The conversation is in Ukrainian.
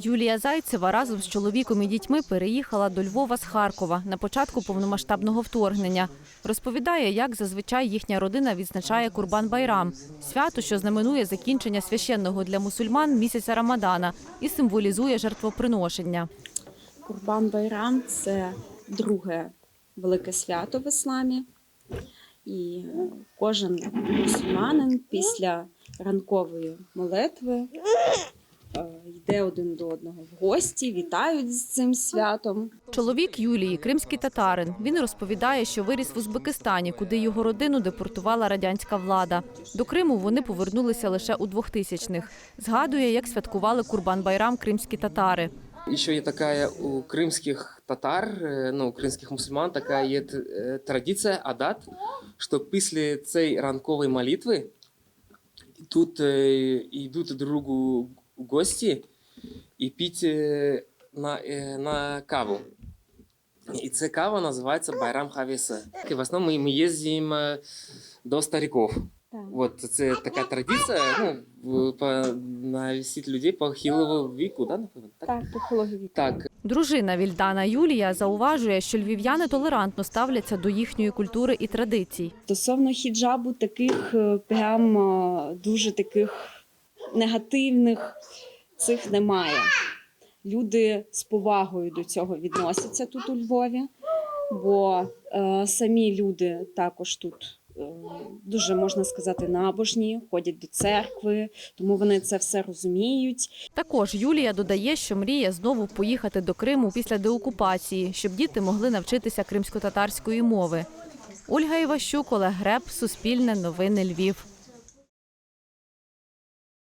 Юлія Зайцева разом з чоловіком і дітьми переїхала до Львова з Харкова на початку повномасштабного вторгнення. Розповідає, як зазвичай їхня родина відзначає Курбан Байрам свято, що знаменує закінчення священного для мусульман місяця Рамадана і символізує жертвоприношення. Курбан Байрам це друге велике свято в ісламі. І кожен мусульманин після ранкової молитви йде один до одного в гості, вітають з цим святом. Чоловік Юлії кримський татарин. Він розповідає, що виріс в Узбекистані, куди його родину депортувала радянська влада. До Криму вони повернулися лише у 2000-х. Згадує, як святкували Курбан Байрам кримські татари. Еще и такая у крымских татар, э, ну, украинских мусульман, такая є э, традиція, адат, що після цієї ранкової молитви тут э, йдуть другу гості і піть на, э, на каву. І ця кава називається Байрам Хавіса. І в основному ми, ми їздимо е, до стариків. Так. От це така традиція, ну, по, навісити людей похилого віку, да, напевно? Так, похилого Так, Дружина Вільдана Юлія зауважує, що львів'яни толерантно ставляться до їхньої культури і традицій. Стосовно хіджабу, таких е, прям е, дуже таких негативних цих немає. Люди з повагою до цього відносяться тут у Львові, бо е, самі люди також тут е, дуже можна сказати набожні, ходять до церкви, тому вони це все розуміють. Також Юлія додає, що мріє знову поїхати до Криму після деокупації, щоб діти могли навчитися кримсько-татарської мови. Ольга Іващук, Олег Греб, Суспільне новини Львів.